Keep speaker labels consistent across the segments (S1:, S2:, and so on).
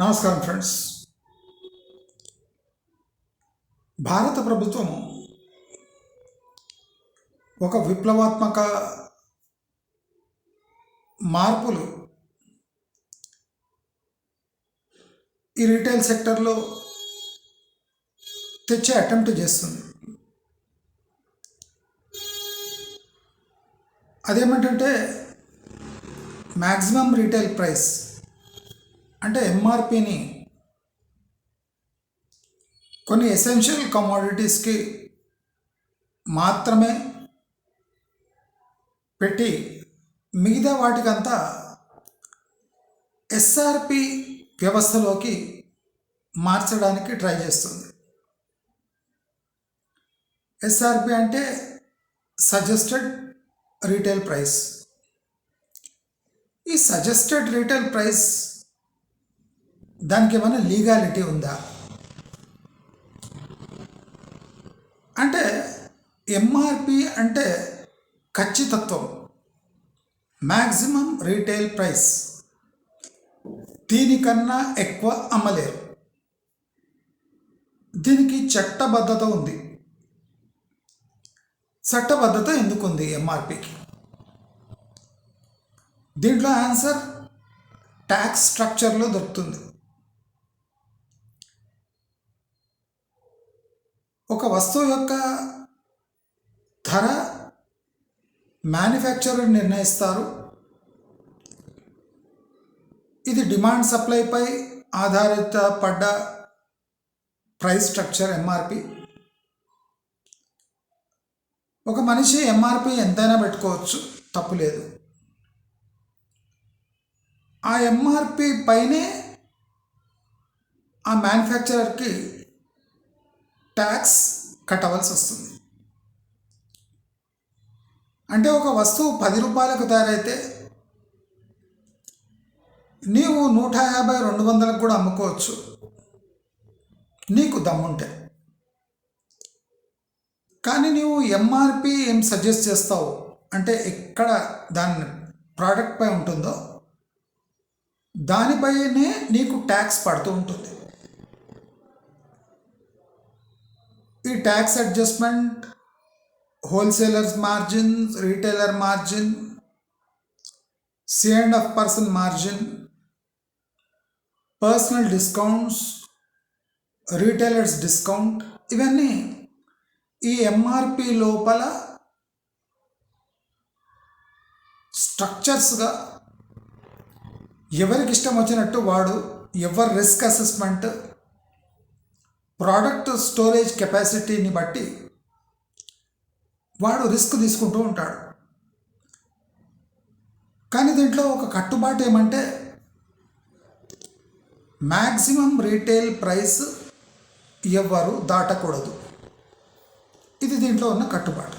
S1: నమస్కారం ఫ్రెండ్స్. భారత ప్రభుత్వం ఒక విప్లవాత్మక మార్పులు ఈ రీటైల్ సెక్టర్లో తెచ్చే అటెంప్ట్ చేస్తుంది. అదేమిటంటే మ్యాక్సిమం రీటైల్ ప్రైస్ అంటే ఎంఆర్పిని కొన్ని ఎసెన్షియల్ కమోడిటీస్కి మాత్రమే పెట్టి మిగతా వాటికంతా ఎస్ఆర్పి వ్యవస్థలోకి మార్చడానికి ట్రై చేస్తుంది. ఎస్ఆర్పి అంటే సజెస్టెడ్ రీటైల్ ప్రైస్ ఈ సజెస్టెడ్ రీటైల్ ప్రైస్ దానికి ఏమైనా లీగాలిటీ ఉందా? అంటే ఎంఆర్పి అంటే ఖచ్చితత్వం. మ్యాక్సిమం రీటైల్ ప్రైస్ దీనికన్నా ఎక్కువ అమ్మలేరు. దీనికి చట్టబద్ధత ఉంది. చట్టబద్ధత ఎందుకుంది ఎంఆర్పికి దీంట్లో ఆన్సర్ ట్యాక్స్ స్ట్రక్చర్లో దొరుకుతుంది. ఒక వస్తువు యొక్క ధర మ్యానుఫ్యాక్చరర్ నిర్ణయిస్తారు. ఇది డిమాండ్ సప్లైపై ఆధారిత పడ్డ ప్రైస్ స్ట్రక్చర్ ఎంఆర్పి ఒక మనిషి ఎంఆర్పి ఎంతైనా పెట్టుకోవచ్చు తప్పు లేదు. ఆ ఎంఆర్పి పైనే ఆ మ్యానుఫ్యాక్చరర్కి ట్యాక్స్ కట్టవలసి వస్తుంది. అంటే ఒక వస్తువు పది రూపాయలకు తయారైతే నీవు నూట యాభై రెండు వందలకు కూడా అమ్ముకోవచ్చు. నీకు దమ్ముంటే. కానీ నీవు ఎంఆర్పి ఏం సజెస్ట్ చేస్తావు? అంటే ఎక్కడ దాని ప్రోడక్ట్ పై ఉంటుందో దానిపైనే నీకు ట్యాక్స్ పడుతూ ఉంటుంది. ఈ tax adjustment wholesalers margin retailer margin C and F person margin personal discounts retailers discount ఇవన్నీ ఈ ఎంఆర్పి లోపల స్ట్రక్చర్స్గా ఎవరికి ఇష్టం వచ్చినట్టు వాడు ఎవరి రిస్క్ అసెస్మెంట్ ప్రోడక్ట్ స్టోరేజ్ కెపాసిటీని బట్టి వాడు రిస్క్ తీసుకుంటూ ఉంటాడు. కానీ దీంట్లో ఒక కట్టుబాటు ఏమంటే మ్యాక్సిమం రీటైల్ ప్రైస్ ఎవ్వరు దాటకూడదు. ఇది దీంట్లో ఉన్న కట్టుబాటు.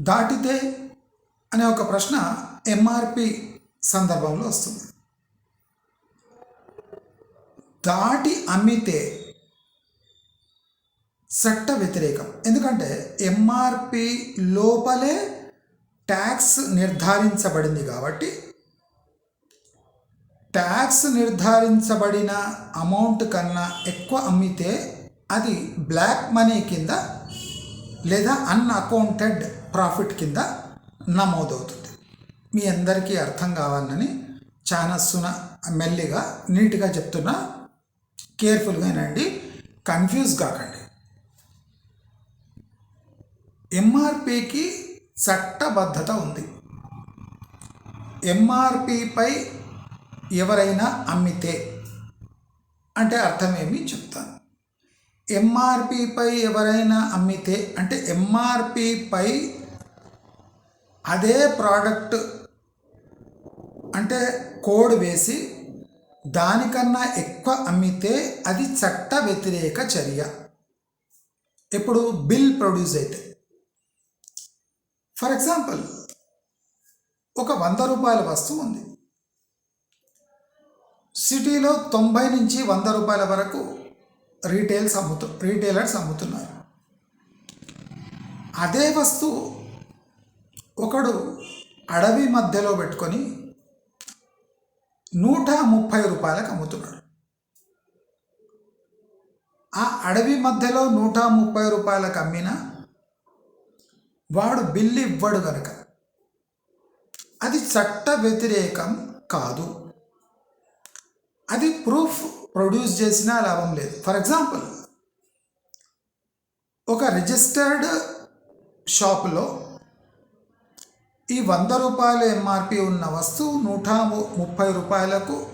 S1: దాటితే అనే ఒక ప్రశ్న ఎంఆర్పి సందర్భంలో వస్తుంది. దాటి అమ్మితే చట్ట వ్యతిరేకం. ఎందుకంటే ఎంఆర్పి లోపలే ట్యాక్స్ నిర్ధారించబడింది కాబట్టి ట్యాక్స్ నిర్ధారించబడిన అమౌంట్ కన్నా ఎక్కువ అమ్మితే అది బ్లాక్ మనీ కింద లేదా అన్అకౌంటెడ్ ప్రాఫిట్ కింద నమోదవుతుంది. మీ అందరికీ అర్థం కావాలని చాలా సున మెల్లిగా నీట్గా చెప్తున్నా. కేర్ఫుల్గానండి కన్ఫ్యూజ్ కాకండి. ఎంఆర్పికి చట్టబద్ధత ఉంది. ఎంఆర్పిపై ఎవరైనా అమ్మితే అంటే అర్థమేమి చెప్తాను. ఎంఆర్పిపై ఎవరైనా అమ్మితే అంటే ఎంఆర్పిపై అదే ప్రోడక్ట్ అంటే కోడ్ వేసి దానికన్నా ఎక్కువ అమ్మితే అది చట్ట వ్యతిరేక చర్య. ఇప్పుడు బిల్ ప్రొడ్యూస్ అయితే. ఫర్ ఎగ్జాంపుల్ ఒక వంద రూపాయల వస్తువు ఉంది. సిటీలో తొంభై నుంచి వంద రూపాయల వరకు రీటైల్స్ అమ్ముతూ రీటైలర్స్ అమ్ముతున్నారు. అదే వస్తువు ఒకడు అడవి మధ్యలో పెట్టుకొని నూట ముప్పై రూపాయలకు అమ్ముతున్నాడు. ఆ అడవి మధ్యలో నూట ముప్పై రూపాయలకు అమ్మిన వాడు బిల్లు ఇవ్వడు కనుక అది చట్ట వ్యతిరేకం కాదు. అది ప్రూఫ్ ప్రొడ్యూస్ చేసినా లాభం లేదు. ఫర్ ఎగ్జాంపుల్ ఒక రిజిస్టర్డ్ షాపులో ఈ వంద రూపాయల ఎంఆర్పి ఉన్న వస్తువు నూట ము- ముప్పై రూపాయలకు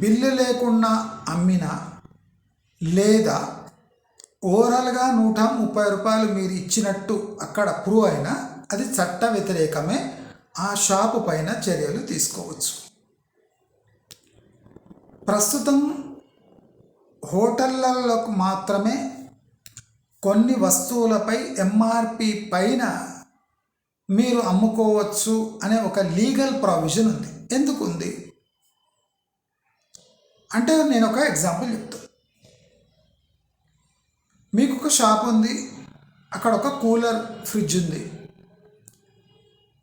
S1: బిల్లు లేకుండా అమ్మిన లేదా ఓవరాల్గా నూట ముప్పై రూపాయలు మీరు ఇచ్చినట్టు అక్కడ ప్రూవ్ అయినా అది చట్ట వ్యతిరేకమే ఆ షాపు పైన చర్యలు తీసుకోవచ్చు. ప్రస్తుతం హోటళ్ళకు మాత్రమే కొన్ని వస్తువులపై ఎంఆర్పి పైన మీరు అమ్ముకోవచ్చు అనే ఒక లీగల్ ప్రావిజన్ ఉంది. ఎందుకు ఉంది? అంటే నేను ఒక ఎగ్జాంపుల్ చెప్తాను మీకు ఒక షాప్ ఉంది. అక్కడ ఒక కూలర్ ఫ్రిడ్జ్ ఉంది.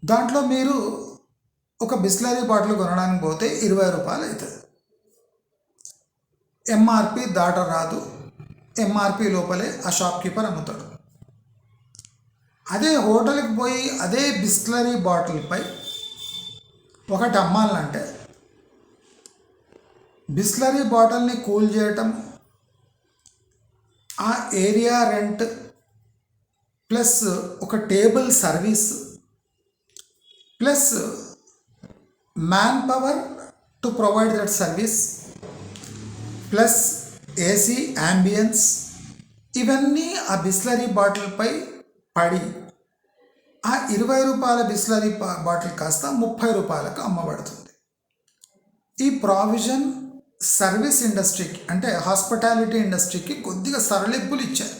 S1: దాంట్లో మీరు ఒక బిస్లరీ బాటిల్ కొనడానికి పోతే ఇరవై రూపాయలు అవుతుంది. ఎంఆర్పి దాట రాదు ఎంఆర్పి లోపలే ఆ షాప్ కీపర్ అమ్ముతాడు. అదే హోటల్కి పోయి అదే బిస్లరీ బాటిల్పై ఒకటి అమ్మాలంటే బిస్లరీ బాటిల్ని కూల్ చేయటం ఆ ఏరియా రెంట్ ప్లస్ ఒక table service plus man power to provide that service plus AC ambience ఇవన్నీ ఆ బిస్లరీ బాటిల్పై పడి ఆ ఇరవై రూపాయల బిస్లరీ బాటిల్ కాస్త ముప్పై రూపాయలకు అమ్మబడుతుంది. ఈ ప్రావిజన్ సర్వీస్ ఇండస్ట్రీకి అంటే హాస్పిటాలిటీ ఇండస్ట్రీకి కొద్దిగా సడలింపులు ఇచ్చారు.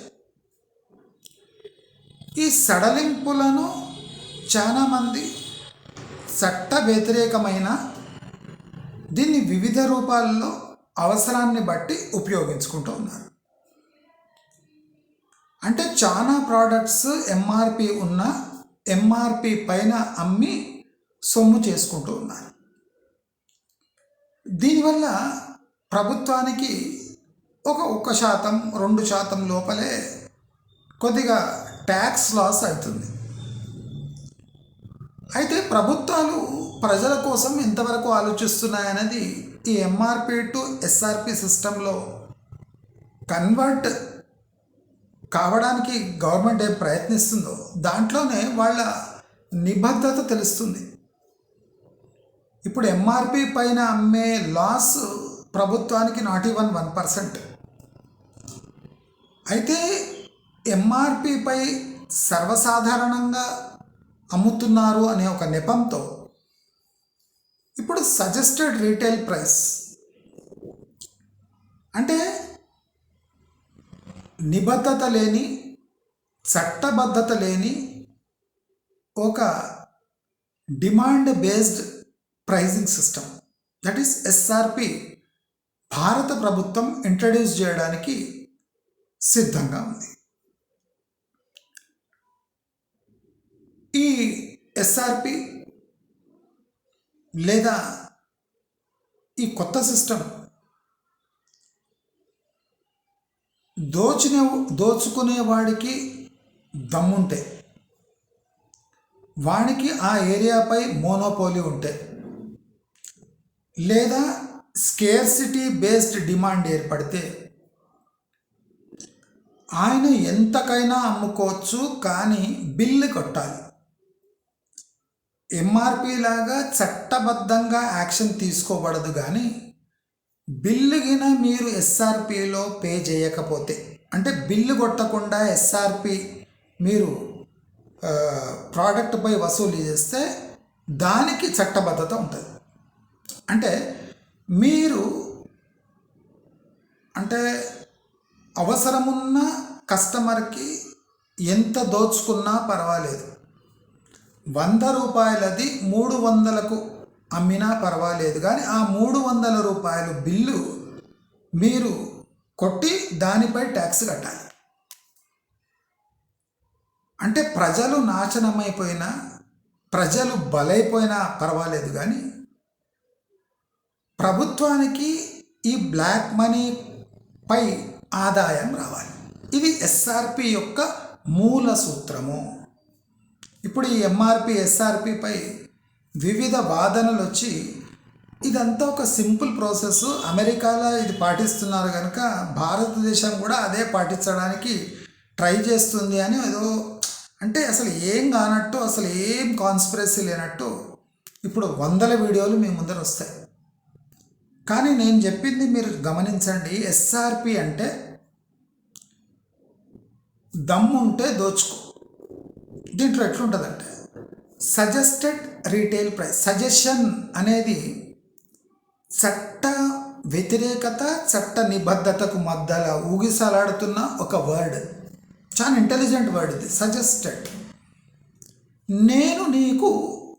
S1: ఈ సడలింపులను చాలామంది చట్ట వ్యతిరేకమైన దీన్ని వివిధ రూపాల్లో అవసరాన్ని బట్టి ఉపయోగించుకుంటూ ఉన్నారు. అంటే చాలా ప్రోడక్ట్స్ ఎంఆర్పి ఉన్న ఎంఆర్పి పైన అమ్మి సొమ్ము చేసుకుంటూ ఉన్నారు. దీనివల్ల ప్రభుత్వానికి ఒక ఒక్క శాతం రెండు శాతం లోపలే కొద్దిగా ట్యాక్స్ లాస్ అవుతుంది. అయితే ప్రభుత్వాలు ప్రజల కోసం ఎంతవరకు ఆలోచిస్తున్నాయనేది ఈ ఎంఆర్పి టు ఎస్ఆర్పి సిస్టంలో కన్వర్ట్ కావడానికి గవర్నమెంట్ ఏం ప్రయత్నిస్తుందో దాంట్లోనే వాళ్ళ నిబద్ధత తెలుస్తుంది. ఇప్పుడు ఎంఆర్పి పైన అమ్మే లాస్ ప్రభుత్వానికి నాట్ ఈవెన్ వన్ పర్సెంట్. అయితే ఎంఆర్పిపై సర్వసాధారణంగా అమ్ముతున్నారు అనే ఒక నెపంతో ఇప్పుడు సజెస్టెడ్ రీటైల్ ప్రైస్ అంటే నిబద్ధత లేని చట్టబద్ధత లేని ఒక demand based pricing system that is SRP భారత ప్రభుత్వం ఇంట్రడ్యూస్ చేయడానికి సిద్ధంగా ఉంది. ఈ ఎస్ఆర్పి లేదా ఈ కొత్త సిస్టమ్ దోచిన దోచుకునేవాడికి దమ్ముంటే. వానికి ఆ ఏరియాపై మోనోపోలీ ఉంటే. లేదా స్కేర్సిటీ బేస్డ్ డిమాండ్ ఏర్పడితే. ఆయన ఎంతకైనా అమ్ముకోవచ్చు కానీ బిల్లు కొట్టాలి. ఎంఆర్పి లాగా చట్టబద్ధంగా యాక్షన్ తీసుకోబడదు కానీ బిల్లు గిన మీరు ఎస్ఆర్పిలో పే చేయకపోతే అంటే బిల్లు కొట్టకుండా ఎస్ఆర్పి మీరు ప్రోడక్ట్పై వసూలు చేస్తే దానికి చట్టబద్ధత ఉంటుంది. అంటే మీరు అంటే అవసరమున్న కస్టమర్కి ఎంత దోచుకున్నా పర్వాలేదు. వంద రూపాయలది మూడు వందలకు అమ్మినా పర్వాలేదు కానీ ఆ మూడు వందల రూపాయలు బిల్లు మీరు కొట్టి దానిపై ట్యాక్స్ కట్టాలి. అంటే ప్రజలు నాశనమైపోయినా ప్రజలు బలైపోయినా పర్వాలేదు కానీ ప్రభుత్వానికి ఈ బ్లాక్ మనీ పై ఆదాయం రావాలి. ఇది ఎస్ఆర్పి యొక్క మూల సూత్రము. ఇప్పుడు ఈ ఎంఆర్పి ఎస్ఆర్పిపై వివిధ వాదనలు వచ్చి ఇదంతా ఒక సింపుల్ ప్రాసెస్. అమెరికాలో ఇది పాటిస్తున్నారు కనుక భారతదేశం కూడా అదే పాటించడానికి ట్రై చేస్తుంది అని ఏదో అంటే అసలు ఏం కానట్టు అసలు ఏం కాన్స్పిరసీ లేనట్టు ఇప్పుడు వందల వీడియోలు మీ ముందర వస్తాయి. కానీ నేను చెప్పింది మీరు గమనించండి ఎస్ఆర్పి అంటే దమ్ముంటే దోచుకో. దీంట్లో ఎట్లుంటుందంటే సజెస్టెడ్ రీటైల్ ప్రైస్ సజెషన్ అనేది చట్ట వ్యతిరేకత చట్ట నిబద్ధతకు మధ్యలో ఊగిసలాడుతున్న ఒక వర్డ్ చాలా ఇంటెలిజెంట్ వర్డ్ ఇది. సజెస్టెడ్ నేను నీకు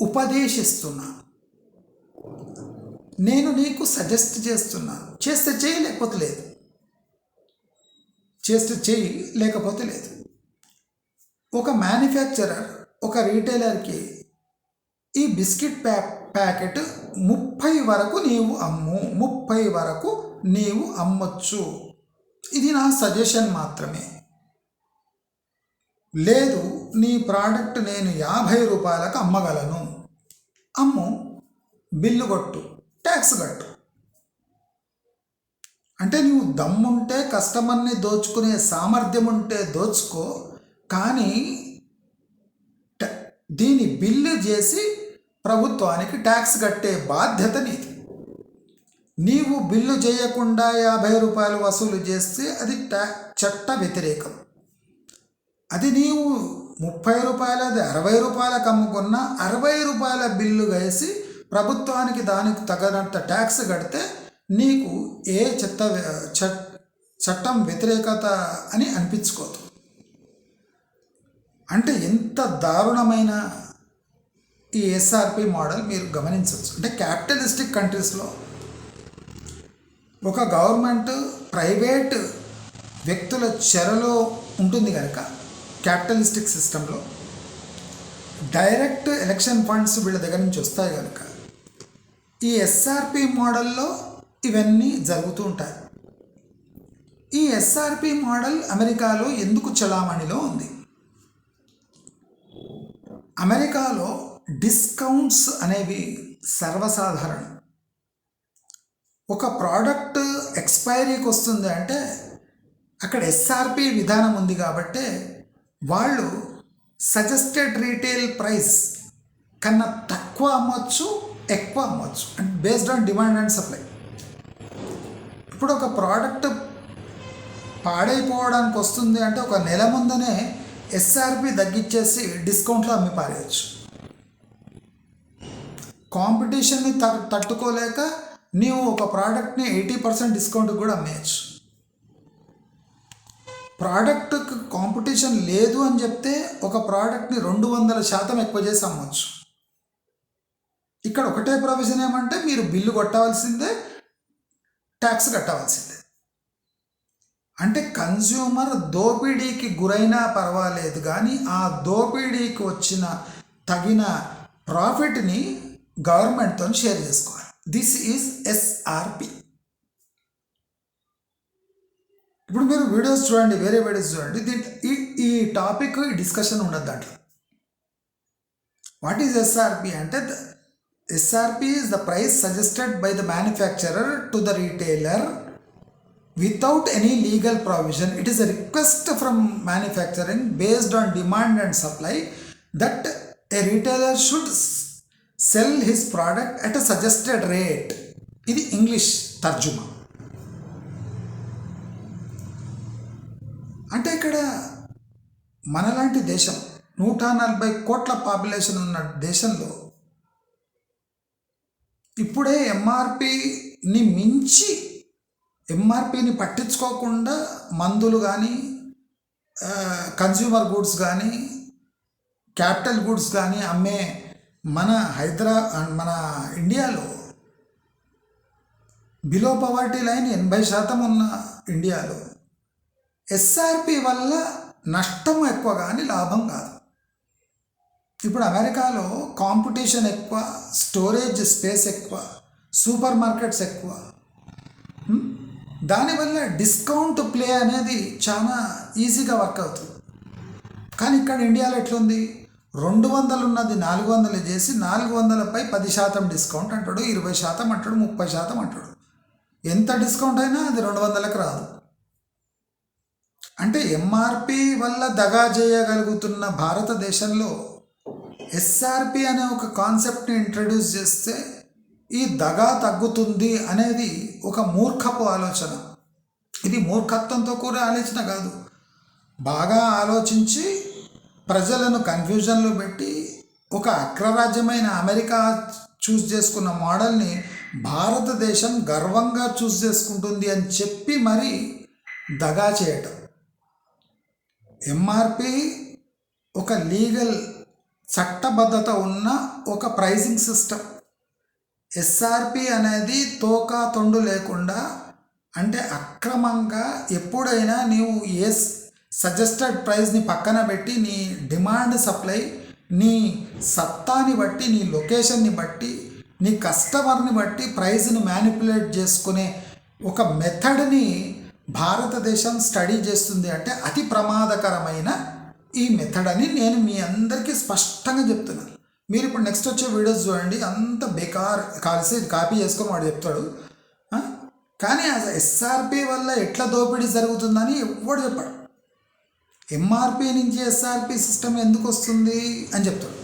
S1: ఉపదేశిస్తున్నా. నేను నీకు సజెస్ట్ చేస్తున్నాను చేస్తే చేయి లేకపోతే లేదు. చేస్తే చేయి లేకపోతే లేదు. ఒక మ్యానుఫ్యాక్చరర్ ఒక రీటైలర్కి ఈ బిస్కెట్ ప్యా ప్యాకెట్ ముప్పై వరకు నీవు అమ్ము ముప్పై వరకు నీవు అమ్మొచ్చు. ఇది నా సజెషన్ మాత్రమే. లేదు నీ ప్రోడక్ట్ నేను యాభై రూపాయలకు అమ్మగలను. అమ్ము బిల్లు కొట్టు ట్యాక్స్ కట్టు. అంటే నువ్వు దమ్ముంటే కస్టమర్ని దోచుకునే సామర్థ్యం ఉంటే దోచుకో కానీ దీని బిల్లు చేసి ప్రభుత్వానికి ట్యాక్స్ కట్టే బాధ్యత నీది. నీవు బిల్లు చేయకుండా యాభై రూపాయలు వసూలు చేస్తే అది ట్యా చట్ట వ్యతిరేకం. అది నీవు ముప్పై రూపాయలది అరవై రూపాయలకు అమ్ముకున్న అరవై రూపాయల బిల్లు వేసి ప్రభుత్వానికి దానికి తగినంత ట్యాక్స్ కడితే నీకు ఏ చట్ట చట్టం వ్యతిరేకత అని అనిపించుకోదు. అంటే ఎంత దారుణమైన ఈ ఎస్ఆర్పి మోడల్ మీరు గమనించవచ్చు. అంటే క్యాపిటలిస్టిక్ కంట్రీస్లో ఒక గవర్నమెంట్ ప్రైవేట్ వ్యక్తుల చెరలో ఉంటుంది కనుక క్యాపిటలిస్టిక్ సిస్టంలో డైరెక్ట్ ఎలక్షన్ ఫండ్స్ వీళ్ళ దగ్గర నుంచి వస్తాయి కనుక ఈ ఎస్ఆర్పి మోడల్లో ఇవన్నీ జరుగుతూ ఉంటాయి. ఈ ఎస్ఆర్పి మోడల్ అమెరికాలో ఎందుకు చలామణిలో ఉంది? అమెరికాలో డిస్కౌంట్స్ అనేవి సర్వసాధారణం. ఒక ప్రోడక్ట్ ఎక్స్పైరీకి వస్తుంది అంటే అక్కడ ఎస్ఆర్పి విధానం ఉంది కాబట్టి వాళ్ళు సజెస్టెడ్ రీటైల్ ప్రైస్ కన్నా తక్కువ అమ్మొచ్చు ఎక్కువ అమ్మొచ్చు. అంటే based on demand and supply. ఇప్పుడు ఒక ప్రోడక్ట్ పాడైపోవడానికి వస్తుంది అంటే ఒక నెల ముందనే ఎస్ఆర్పి తగ్గించేసి డిస్కౌంట్లో అమ్మి పారేయచ్చు. కాంపిటీషన్ని త తట్టుకోలేక నీవు ఒక ప్రోడక్ట్ని ఎయిటీ పర్సెంట్ డిస్కౌంట్ కూడా అమ్మేయచ్చు. ప్రోడక్ట్ కాంపిటీషన్ లేదు అని చెప్తే ఒక ప్రోడక్ట్ని రెండు వందల శాతం ఎక్కువ చేసి అమ్మవచ్చు ఇక్కడ ఒకటే ప్రొవిజన్ ఏమంటే మీరు బిల్లు కొట్టవలసిందే ట్యాక్స్ కట్టవలసిందే. అంటే కన్స్యూమర్ దోపిడీకి గురైనా పర్వాలేదు కానీ ఆ దోపిడీకి వచ్చిన తగిన ప్రాఫిట్ని గవర్నమెంట్తో షేర్ చేసుకోవాలి. దిస్ ఈజ్ ఎస్ఆర్పి ఇప్పుడు మీరు వీడియోస్ చూడండి వేరే వీడియోస్ చూడండి దీంట్లో ఈ ఈ టాపిక్ ఈ డిస్కషన్ ఉండదు దాంట్లో. వాట్ ఈజ్ ఎస్ఆర్పి అంటే SRP is the price suggested by the manufacturer to the retailer without any legal provision it is a request from manufacturing based on demand and supply that a retailer should s- sell his product at a suggested rate ఇది English తర్జుమా అంటే ఇక్కడ మనలాంటి దేశం నూట నలభై కోట్ల population ఉన్న దేశంలో ఇప్పుడే ఎంఆర్పిని మించి ఎంఆర్పిని పట్టించుకోకుండా మందులు కానీ కన్జ్యూమర్ గూడ్స్ కానీ క్యాపిటల్ గూడ్స్ కానీ అమ్మే మన హైదరా మన ఇండియాలో బిలో పవర్టీ లైన్ ఎనభై శాతం ఉన్న ఇండియాలో ఎస్ఆర్పి వల్ల నష్టం ఎక్కువ కానీ లాభం కాదు. ఇప్పుడు అమెరికాలో కాంపిటీషన్ ఎక్కువ స్టోరేజ్ స్పేస్ ఎక్కువ సూపర్ మార్కెట్స్ ఎక్కువ దానివల్ల డిస్కౌంట్ ప్లే అనేది చాలా ఈజీగా వర్క్ అవుతుంది. కానీ ఇక్కడ ఇండియాలో ఎట్లుంది? రెండు వందలు ఉన్నది నాలుగు వందలు చేసి నాలుగు వందలపై పది శాతం డిస్కౌంట్ అంటాడు ఇరవై శాతం అంటాడు ముప్పై శాతం అంటాడు. ఎంత డిస్కౌంట్ అయినా అది రెండు వందలకు రాదు. అంటే ఎంఆర్పి వల్ల దగా చేయగలుగుతున్న భారతదేశంలో ఎస్ఆర్పి అనే ఒక కాన్సెప్ట్ని ఇంట్రడ్యూస్ చేస్తే ఈ దగా తగ్గుతుంది అనేది ఒక మూర్ఖపు ఆలోచన. ఇది మూర్ఖత్వంతో కూడా ఆలోచన కాదు. బాగా ఆలోచించి ప్రజలను కన్ఫ్యూజన్లో పెట్టి ఒక అగ్రరాజ్యమైన అమెరికా చూస్ చేసుకున్న మోడల్ని భారతదేశం గర్వంగా చూస్ చేసుకుంటుంది అని చెప్పి మరి దగా చేయటం. ఎంఆర్పి ఒక లీగల్ చట్టబద్ధత ఉన్న ఒక ప్రైజింగ్ సిస్టమ్ ఎస్ఆర్పి అనేది తోక తొండు లేకుండా అంటే అక్రమంగా ఎప్పుడైనా నీవు ఏ సజెస్టెడ్ ప్రైస్ని పక్కన పెట్టి నీ డిమాండ్ సప్లై నీ సత్తాని బట్టి నీ లొకేషన్ని బట్టి నీ కస్టమర్ని బట్టి ప్రైస్ని మ్యానిపులేట్ చేసుకునే ఒక మెథడ్ని భారతదేశం స్టడీ చేస్తుంది అంటే అతి ప్రమాదకరమైన ఈ మెథడ్ అని నేను మీ అందరికీ స్పష్టంగా చెప్తున్నాను. మీరు ఇప్పుడు నెక్స్ట్ వచ్చే వీడియోస్ చూడండి. అంత బేకార్ కలిసి కాపీ చేసుకొని వాడు చెప్తాడు. కానీ ఎస్ఆర్పి వల్ల ఎట్లా దోపిడీ జరుగుతుందని ఎవడు చెప్పాడు. ఎంఆర్పి నుంచి ఎస్ఆర్పి సిస్టమ్ ఎందుకు వస్తుంది అని చెప్తాడు.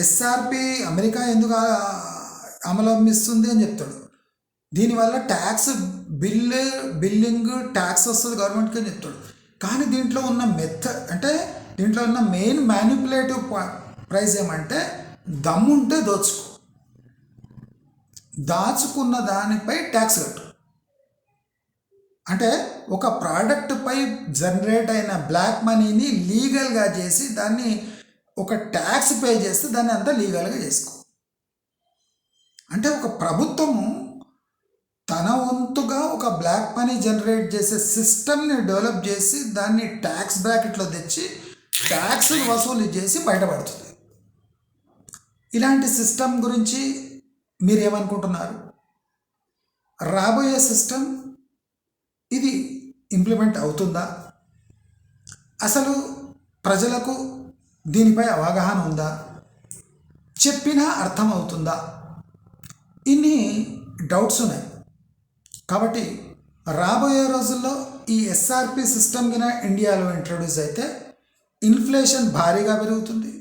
S1: ఎస్ఆర్పి అమెరికా ఎందుకు ఆ- అమలంబిస్తుంది అని చెప్తాడు. దీనివల్ల ట్యాక్స్ బిల్లు బిల్లింగ్ ట్యాక్స్ వస్తుంది గవర్నమెంట్కి అని చెప్తాడు. కానీ దీంట్లో ఉన్న మెథ అంటే దీంట్లో ఉన్న మెయిన్ మ్యానిపులేటివ్ ప్రైస్ ఏమంటే దమ్ముంటే దోచుకో. దాచుకున్న దానిపై ట్యాక్స్ కట్టు. అంటే ఒక ప్రోడక్ట్పై జనరేట్ అయిన బ్లాక్ మనీని లీగల్గా చేసి దాన్ని ఒక ట్యాక్స్ పే చేస్తే దాన్ని అంతా లీగల్గా చేసుకో. అంటే ఒక ప్రభుత్వము తన వంతుగా ఒక బ్లాక్ మనీ జనరేట్ చేసే సిస్టమ్ని డెవలప్ చేసి దాన్ని ట్యాక్స్ బ్రాకెట్లో తెచ్చి ట్యాక్స్ వసూలు చేసి బయటపడుతుంది. ఇలాంటి సిస్టమ్ గురించి మీరేమనుకుంటున్నారు? రాబోయే సిస్టమ్ ఇది ఇంప్లిమెంట్ అవుతుందా? అసలు ప్రజలకు దీనిపై అవగాహన ఉందా? చెప్పినా అర్థం అవుతుందా ఇన్ని డౌట్స్ ఉన్నాయి. కాబట్టి రాబోయే రోజుల్లో ఈ ఎస్ఆర్పి సిస్టమ్ కింద ఇండియాలో ఇంట్రడ్యూస్ అయితే ఇన్ఫ్లేషన్ భారీగా పెరుగుతుంది.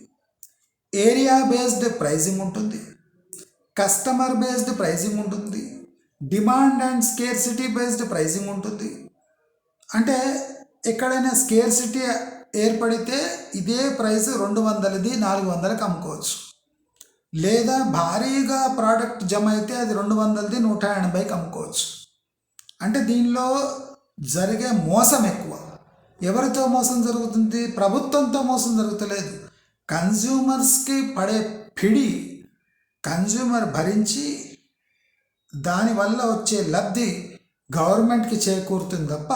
S1: ఏరియా బేస్డ్ ప్రైజింగ్ ఉంటుంది కస్టమర్ బేస్డ్ ప్రైజింగ్ ఉంటుంది demand and scarcity based pricing ఉంటుంది. అంటే ఎక్కడైనా స్కేర్సిటీ ఏర్పడితే ఇదే ప్రైస్ రెండు వందలది నాలుగు వందలకు అమ్ముకోవచ్చు. లేదా భారీగా ప్రోడక్ట్ జమ అయితే అది రెండు వందలది నూట ఎనభైకి అమ్ముకోవచ్చు. అంటే దీనిలో జరిగే మోసం ఎక్కువ. ఎవరితో మోసం జరుగుతుంది? ప్రభుత్వంతో మోసం జరుగుతలేదు. కన్జ్యూమర్స్కి పడే పిడి కన్జ్యూమర్ భరించి దానివల్ల వచ్చే లబ్ధి గవర్నమెంట్కి చేకూరుతుంది తప్ప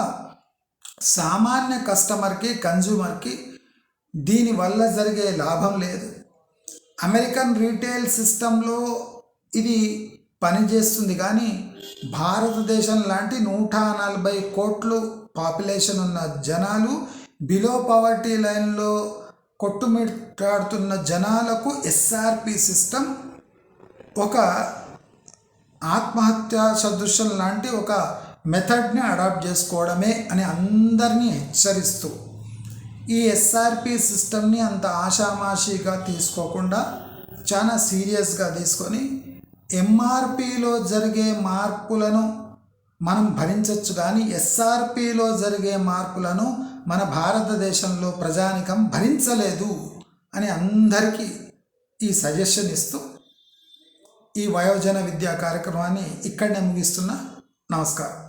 S1: సామాన్య కస్టమర్కి కన్జ్యూమర్కి దీనివల్ల జరిగే లాభం లేదు. అమెరికన్ రీటైల్ సిస్టంలో ఇది పనిచేస్తుంది కానీ భారతదేశం లాంటి నూట నలభై కోట్లు పాపులేషన్ ఉన్న జనాలు బిలో పవర్టీ లైన్లో కొట్టుమిట్టాడుతున్న జనాలకు ఎస్ఆర్పి సిస్టమ్ ఒక ఆత్మహత్య సదృశ్యం లాంటి ఒక మెథడ్ని అడాప్ట్ చేసుకోవడమే అని అందరినీ హెచ్చరిస్తూ ఈ ఎస్ఆర్పి సిస్టమ్ని అంత ఆషామాషిగా తీసుకోకుండా చాలా సీరియస్గా తీసుకొని ఎంఆర్పిలో జరిగే మార్పులను మనం భరించవచ్చు కానీ ఎస్ఆర్పిలో జరిగే మార్పులను మన భారతదేశంలో ప్రజానికం భరించలేదు అని అందరికీ ఈ సజెషన్ ఇస్తూ ఈ వయోజన విద్యా కార్యక్రమాన్ని ఇక్కడనే ముగిస్తున్నా. నమస్కారం.